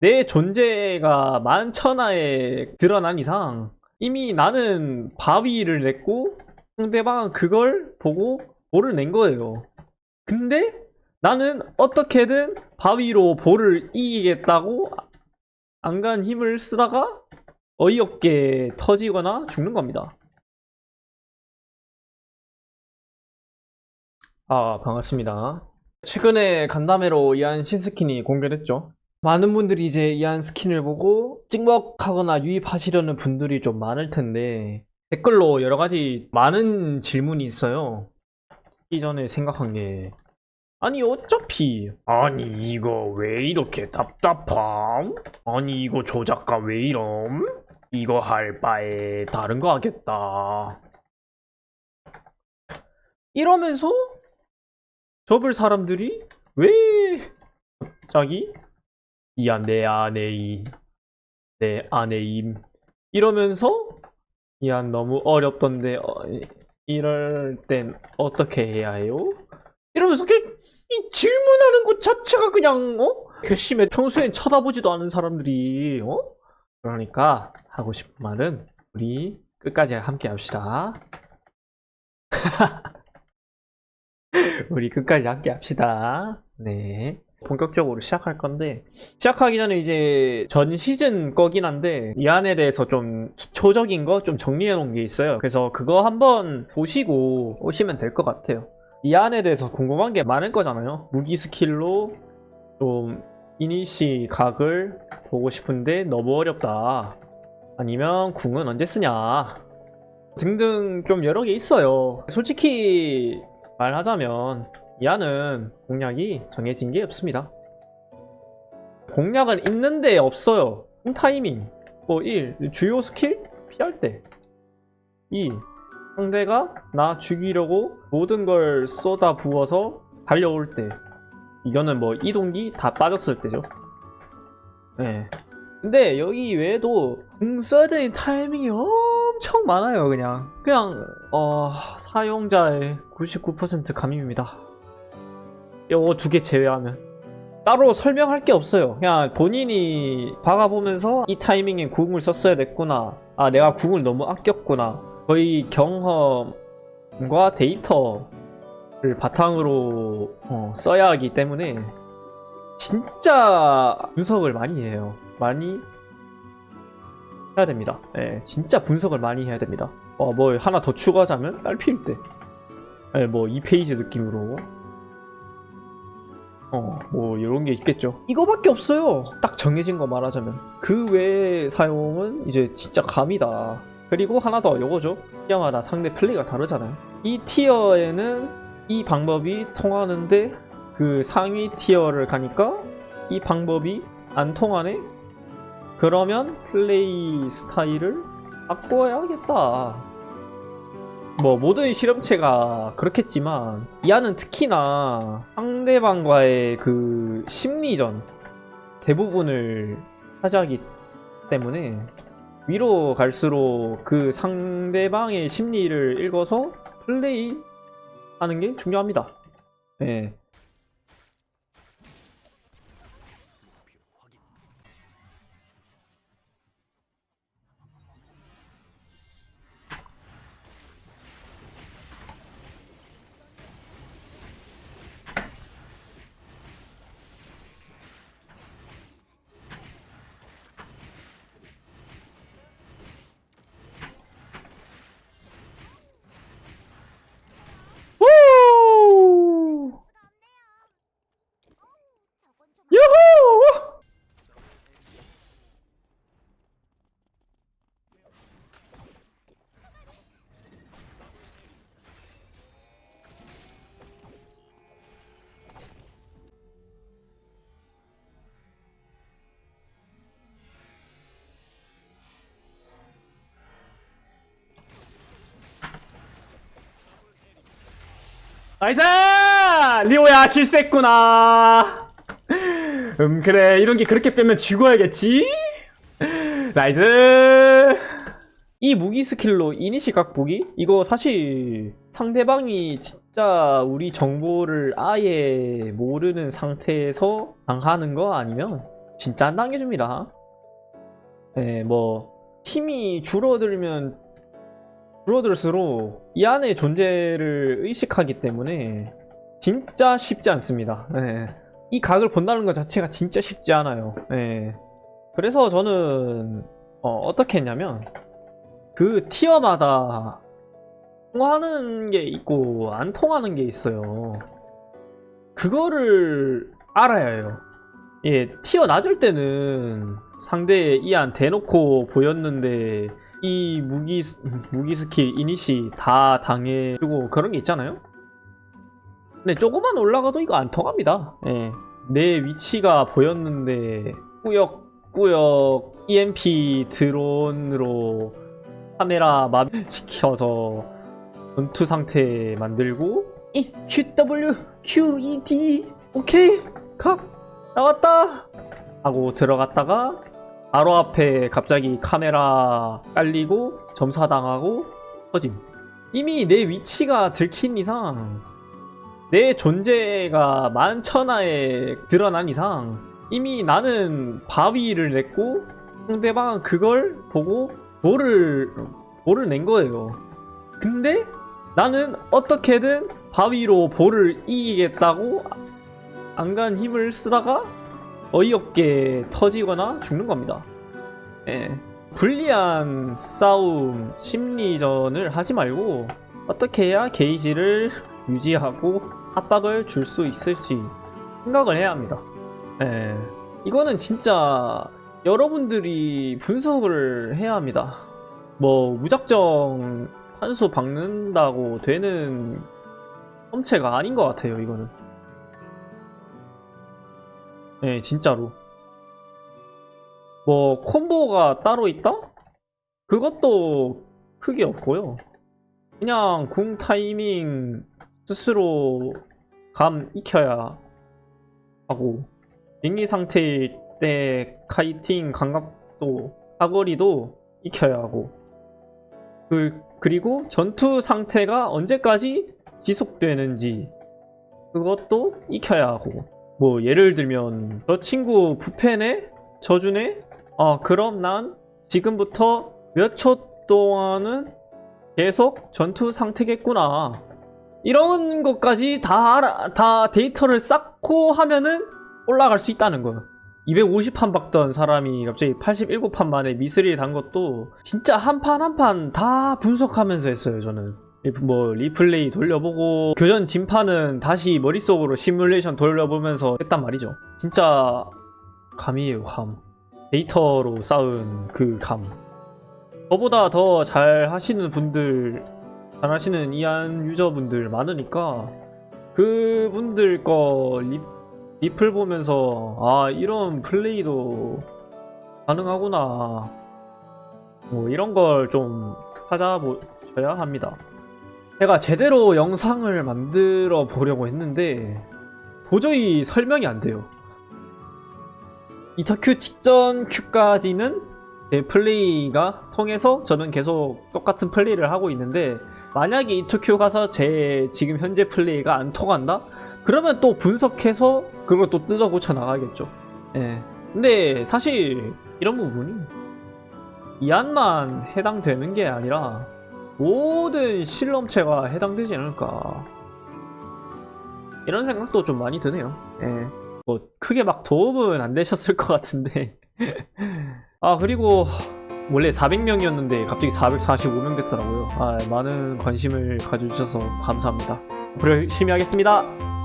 내 존재가 만천하에 드러난 이상 이미 나는 바위를 냈고 상대방은 그걸 보고 볼을 낸 거예요. 근데 나는 어떻게든 바위로 볼을 이기겠다고 안간 힘을 쓰다가 어이없게 터지거나 죽는 겁니다. 아, 반갑습니다. 최근에 간담회로 이한 신스킨이 공개됐죠. 많은 분들이 이제 이한 스킨을 보고 찍먹하거나 유입하시려는 분들이 좀 많을 텐데 댓글로 여러 가지 많은 질문이 있어요. 이전에 생각한 게 아니 어차피 아니 이거 왜 이렇게 답답함? 아니 이거 조작가 왜 이럼? 이거 할 바에 다른 거 하겠다. 이러면서 접을 사람들이 왜 갑자기 이야 내 아내이 내 아내임 이러면서 이야 너무 어렵던데 어, 이럴 땐 어떻게 해야 해요? 이러면서 이 질문하는 것 자체가 그냥 어? 괘씸해 평소엔 쳐다보지도 않은 사람들이 어? 그러니까 하고 싶은 말은 우리 끝까지 함께 합시다 우리 끝까지 함께 합시다 네 본격적으로 시작할 건데 시작하기 전에 이제 전 시즌 거긴 한데 이 안에 대해서 좀 기초적인 거 좀 정리해 놓은 게 있어요. 그래서 그거 한번 보시고 오시면 될 것 같아요. 이 안에 대해서 궁금한 게 많을 거잖아요. 무기 스킬로 좀 이니시 각을 보고 싶은데 너무 어렵다. 아니면 궁은 언제 쓰냐? 등등 좀 여러 개 있어요. 솔직히 말하자면 이 안은 공략이 정해진 게 없습니다. 공략은 있는데 없어요. 타이밍. 뭐 1. 주요 스킬 피할 때. 2. 상대가 나 죽이려고 모든 걸 쏟아 부어서 달려올 때. 이거는 뭐 이동기 다 빠졌을 때죠. 네. 근데 여기 외에도 궁 써야 되는 타이밍이 엄청 많아요, 그냥. 그냥, 어, 사용자의 99% 감입니다. 요거 두 개 제외하면. 따로 설명할 게 없어요. 그냥 본인이 박아보면서 이 타이밍에 궁을 썼어야 됐구나. 아 내가 궁을 너무 아꼈구나. 거의 경험과 데이터를 바탕으로 어, 써야 하기 때문에 진짜 분석을 많이 해요. 많이 해야 됩니다. 예, 진짜 분석을 많이 해야 됩니다. 어, 뭐 하나 더 추가하자면 딸피일 때. 예, 뭐 2페이지 느낌으로 어, 뭐 이런 게 있겠죠. 이거밖에 없어요. 딱 정해진 거 말하자면 그 외의 사용은 이제 진짜 감이다. 그리고 하나 더 요거죠. 티어마다 상대 플레이가 다르잖아요. 이 티어에는 이 방법이 통하는데 그 상위 티어를 가니까 이 방법이 안 통하네. 그러면 플레이 스타일을 바꿔야겠다. 뭐 모든 실험체가 그렇겠지만 이 안은 특히나 상대방과의 그 심리전 대부분을 차지하기 때문에 위로 갈수록 그 상대방의 심리를 읽어서 플레이 하는 게 중요합니다. 네. 나이스! 리오야 실수했구나. 음 그래 이런 게 그렇게 빼면 죽어야겠지. 나이스. 이 무기 스킬로 이니시 각 보기 이거 사실 상대방이 진짜 우리 정보를 아예 모르는 상태에서 당하는 거 아니면 진짜 안 당겨줍니다. 예, 뭐 힘이 줄어들면 줄어들수록 이 안의 존재를 의식하기 때문에 진짜 쉽지 않습니다. 예. 이 각을 본다는 것 자체가 진짜 쉽지 않아요. 예. 그래서 저는 어, 떻게 했냐면 그 티어마다 통하는 게 있고 안 통하는 게 있어요. 그거를 알아야 해요. 예, 티어 낮을 때는 상대 이안 대놓고 보였는데 이 무기 스- 무기 스킬 이니시 다 당해주고 그런 게 있잖아요. 근데 조금만 올라가도 이거 안 통합니다. 예, 내 위치가 보였는데 꾸역꾸역 EMP 드론으로 카메라 마비시켜서 전투 상태 만들고 이 QW QED 오케이 각 나왔다 하고 들어갔다가 바로 앞에 갑자기 카메라 깔리고 점사당하고 터짐. 이미 내 위치가 들킨 이상 내 존재가 만천하에 드러난 이상 이미 나는 바위를 냈고 상대방은 그걸 보고 돌을 볼을 낸 거예요. 근데 나는 어떻게든 바위로 볼을 이기겠다고 안간 힘을 쓰다가 어이없게 터지거나 죽는 겁니다. 예. 불리한 싸움, 심리전을 하지 말고 어떻게 해야 게이지를 유지하고 압박을 줄 수 있을지 생각을 해야 합니다. 예. 이거는 진짜 여러분들이 분석을 해야 합니다. 뭐 무작정 한수 박는다고 되는 험체가 아닌 것 같아요, 이거는. 네, 진짜로. 뭐, 콤보가 따로 있다? 그것도 크게 없고요. 그냥 궁 타이밍 스스로 감 익혀야 하고, 빙의 상태일 때 카이팅 감각도, 사거리도 익혀야 하고, 그, 그리고 전투 상태가 언제까지 지속되는지, 그것도 익혀야 하고, 뭐 예를 들면 저 친구 부패네? 저주네? 아 그럼 난 지금부터 몇 초 동안은 계속 전투 상태겠구나 이런 것까지 다, 알아, 다 데이터를 쌓고 하면은 올라갈 수 있다는 거예요 250판 박던 사람이 갑자기 87판 만에 미스릴 단 것도 진짜 한 판 한 판 다 분석하면서 했어요 저는 뭐 리플레이 돌려보고 교전 진판은 다시 머릿속으로 시뮬레이션 돌려보면서 했단 말이죠. 진짜 감이에요 감. 데이터로 쌓은 그 감. 저보다 더 잘 하시는 분들 잘 하시는 이한 유저분들 많으니까 그분들 거 리, 리플 보면서 아 이런 플레이도 가능하구나. 뭐 이런 걸 좀 찾아보셔야 합니다 제가 제대로 영상을 만들어 보려고 했는데 도저히 설명이 안 돼요. 이터큐 직전 큐까지는 제 플레이가 통해서 저는 계속 똑같은 플레이를 하고 있는데 만약에 이터큐 가서 제 지금 현재 플레이가 안 통한다? 그러면 또 분석해서 그걸 또 뜯어 고쳐 나가겠죠. 예. 근데 사실 이런 부분이 이안만 해당되는 게 아니라 모든 실험체가 해당되지 않을까. 이런 생각도 좀 많이 드네요. 예. 뭐 크게 막 도움은 안 되셨을 것 같은데. 아 그리고 원래 400명이었는데 갑자기 445명 됐더라고요. 아, 많은 관심을 가져주셔서 감사합니다. 열심히 하겠습니다